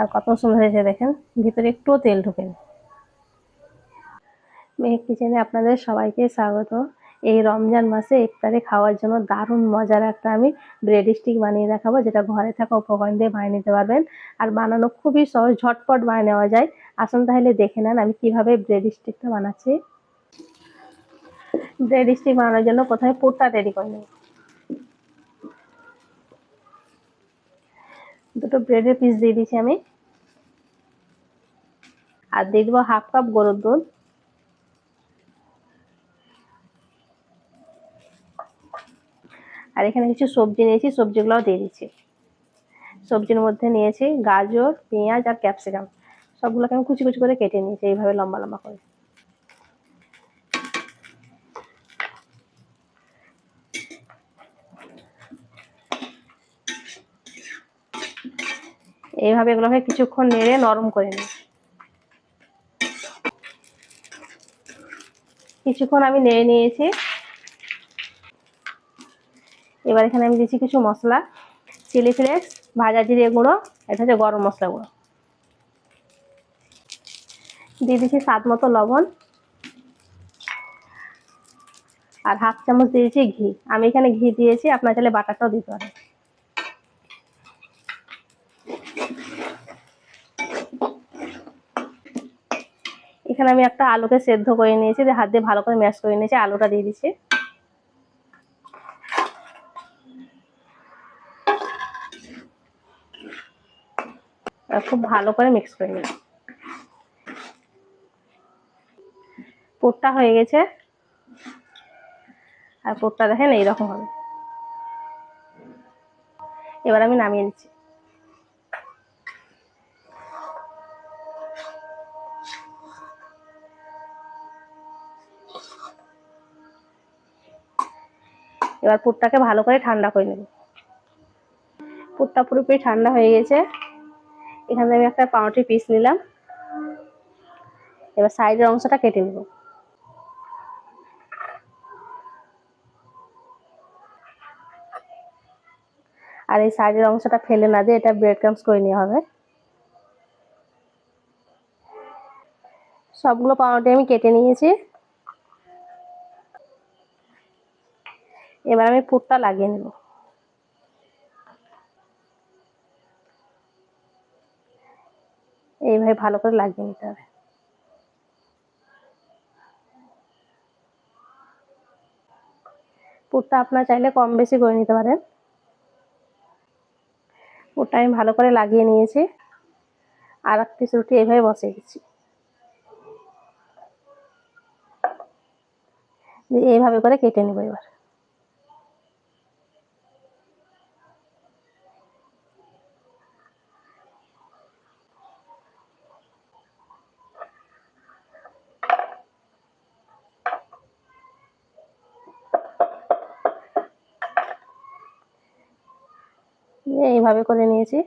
আর কত সুন্দর হয়েছে দেখেন। ভিতরে একটুও তেল ঢোকেনি। মেহেক কিচেনে আপনাদের সবাইকে স্বাগত। এই রমজান মাসে ইফতারে খাওয়ার জন্য দারুণ মজার একটা আমি ব্রেড স্টিক বানিয়ে দেখাবো, যেটা ঘরে থাকা উপকরণ দিয়ে বানিয়ে নিতে পারবেন। আর বানানো খুবই সহজ, ঝটপট বানিয়ে নেওয়া যায়। আসুন তাহলে দেখে নেন আমি কীভাবে ব্রেড স্টিকটা বানাচ্ছি। ব্রেড স্টিক বানানোর জন্য প্রথমে পুরটা রেডি করে নেব দুটো ব্রেডের পিস দিয়ে দিচ্ছি আমি। আর দিয়ে দেবো হাফ কাপ গরুর দুধ। আর এখানে কিছু সবজি নিয়েছি, সবজিগুলোও দিয়ে দিচ্ছি। সবজির মধ্যে নিয়েছি গাজর, পেঁয়াজ আর ক্যাপসিকাম সবগুলোকে আমি কুচি কুচি করে কেটে নিয়েছি, এইভাবে লম্বা লম্বা করে। এইভাবে এগুলোকে কিছুক্ষণ নেড়ে নরম করে নিই। কিছুক্ষণ আমি নেড়ে নিয়েছি। এবার এখানে আমি দিয়েছি কিছু মশলা, চিলি ফ্লেক্স, ভাজা জিরে গুঁড়ো, এটা হচ্ছে গরম মশলা গুঁড়ো। দিয়ে দিচ্ছি স্বাদ মতো লবণ। আর হাফ চামচ দিয়েছি ঘি। আমি এখানে ঘি দিয়েছি, আপনার চাইলে বাটারটাও দিতে পারেন। এখানে আমি একটা আলুকে সেদ্ধ করে নিয়েছি যে হাত দিয়ে ভালো করে ম্যাশ করে নিয়েছি, আলুটা দিয়ে দিচ্ছি। খুব ভালো করে মিক্স করে নিলাম। পোটটা হয়ে গেছে। আর পোটটা দেখেন এইরকম হবে। এবার আমি নামিয়ে নিচ্ছি। এবার পুরটাকে ভালো করে ঠান্ডা করে নেব। পুরটা পুরোপুরি ঠান্ডা হয়ে গেছে। এখানে আমি একটা পাউরুটি পিস নিলাম। এবার সাইডের অংশটা কেটে নেব। আর এই সাইডের অংশটা ফেলে না দিয়ে এটা ব্রেড ক্রামস করে নেওয়া হবে। সবগুলো পাউরুটি আমি কেটে নিয়েছি। এবার আমি পুরটা লাগিয়ে নেব। এইভাবে ভালো করে লাগিয়ে নিতে হবে। পুরটা আপনার চাইলে কম বেশি করে নিতে পারেন। পুরটা আমি ভালো করে লাগিয়ে নিয়েছি। আর এক পিস রুটি এইভাবে বসিয়ে দিচ্ছি। এইভাবে করে কেটে নেব এবার। এইভাবে করে নিয়েছি।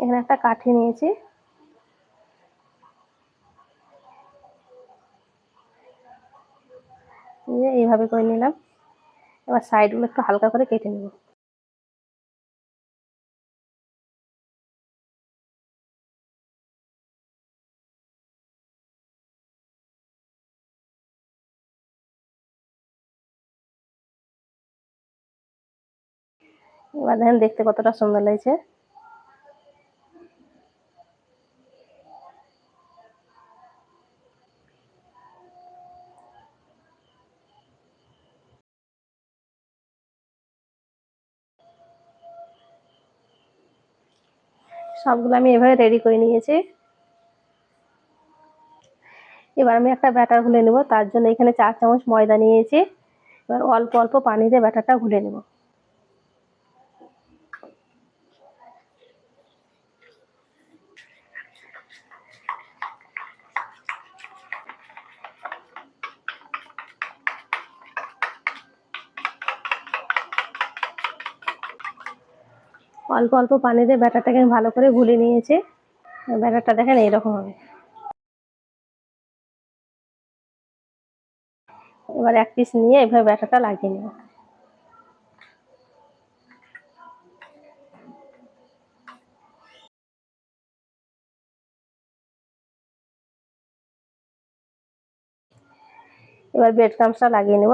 এখানে একটা কাঠি নিয়েছি। এইভাবে করে নিলাম। এবার সাইডগুলো একটু হালকা করে কেটে নেব। এবার দেখেন দেখতে কতটা সুন্দর লাগছে। সবগুলো আমি এভাবে রেডি করে নিয়েছি। এবার আমি একটা ব্যাটার ঘুলে নেব, তার জন্য এখানে চার চামচ ময়দা নিয়েছি। এবার অল্প অল্প পানি দিয়ে ব্যাটারটা ঘুলে নেব। অল্প অল্প পানি দিয়ে ব্যাটারটাকে আমি ভালো করে গুলে নিয়েছি। ব্যাটারটা দেখেন এইরকম হবে। এবার এক পিস নিয়ে এভাবে ব্যাটারটা লাগিয়ে নেব। এবার ব্রেড ক্রামসটা লাগিয়ে নেব।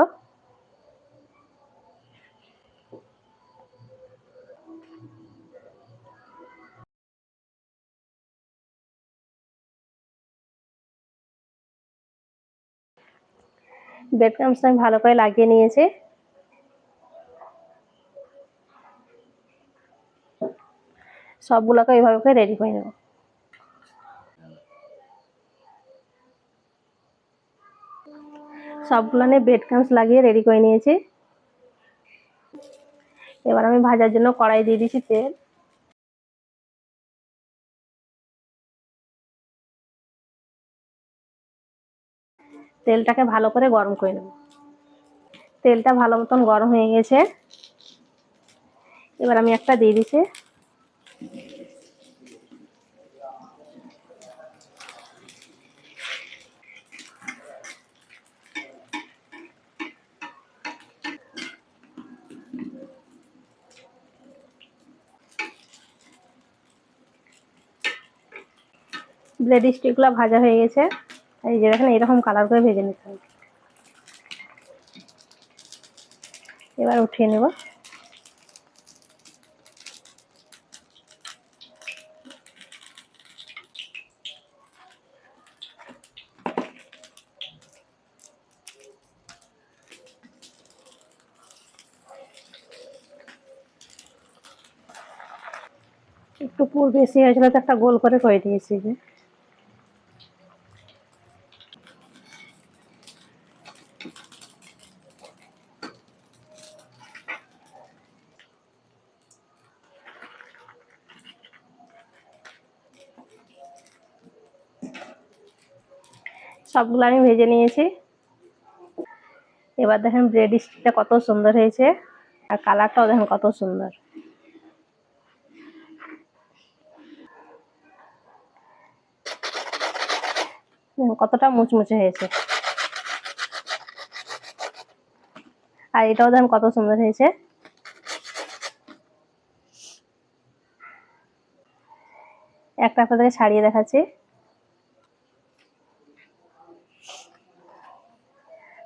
ব্রেড ক্রামসটা আমি ভালো করে লাগিয়ে নিয়েছি। সবগুলোকে এইভাবে করে রেডি করে নেব। সবগুলো নিয়ে ব্রেড লাগিয়ে রেডি করে নিয়েছি। এবার আমি ভাজার জন্য কড়াই দিয়ে দিয়েছি তেল। তেলটাকে ভালো করে গরম করে নেব। তেলটা ভালো মতন গরম হয়ে গেছে। এবার আমি একটা দিয়ে দিছি ব্রেড স্টিকগুলো ভাজা হয়ে গেছে। এই যে দেখেন এরকম কালার করে ভেজে নিতে হবে। এবার উঠিয়ে নেব। একটু পুর বেশি হয়েছিল তো একটা গোল করে করে দিয়েছি যে। সবগুলো আমি ভেজে নিয়েছি। এবার দেখেন ব্রেড স্টিকটা কত সুন্দর হয়েছে, আর কালারটাও দেখেন কত সুন্দর। কতটা মুচমুচে হয়েছে। আর এটাও দেখেন কত সুন্দর হয়েছে। একটা আপনাদেরকে ছাড়িয়ে দেখাচ্ছি।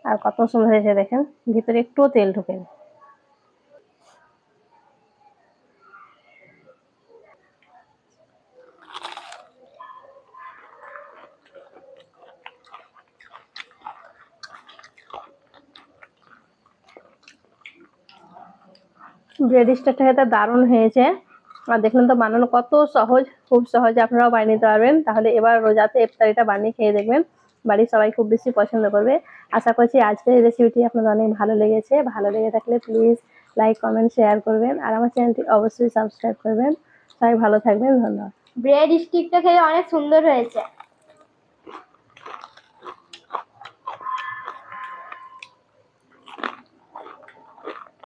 আর কত সুন্দর হয়েছে দেখেন। ভিতরে একটুও তেল ঢুকেনি। ব্রেড স্টিকটা খেতে দারুণ হয়েছে। আর দেখলেন তো বানানো কত সহজ, খুব সহজে আপনারাও বানিয়ে নিতে পারবেন। তাহলে এবার রোজাতে ইফতারিটা বানিয়ে খেয়ে দেখবেন। বাড়ির সবাই খুব বেশি পছন্দ করবে। আশা করছি আজকের এই রেসিপিটি আপনাদের অনেক ভালো লেগেছে। ভালো লেগে থাকলে প্লিজ লাইক কমেন্ট শেয়ার করবেন। আর আমার চ্যানেলটি অবশ্যই সাবস্ক্রাইব করবেন। সবাই ভালো থাকবেন। ধন্যবাদ। ব্রেড স্টিকটা খেয়ে অনেক সুন্দর হয়েছে।